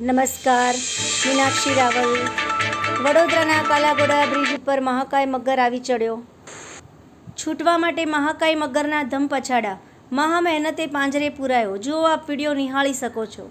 નમસ્કાર, મીનાક્ષી રાવલ. વડોદરાના કાલાગોડા બ્રિજ ઉપર મહાકાય મગર આવી ચડ્યો. છૂટવા માટે મહાકાય મગરના ધમ પછાડા. મહા મહેનતે પાંજરે પુરાયો. જુઓ આપ વીડિયો નિહાળી શકો છો.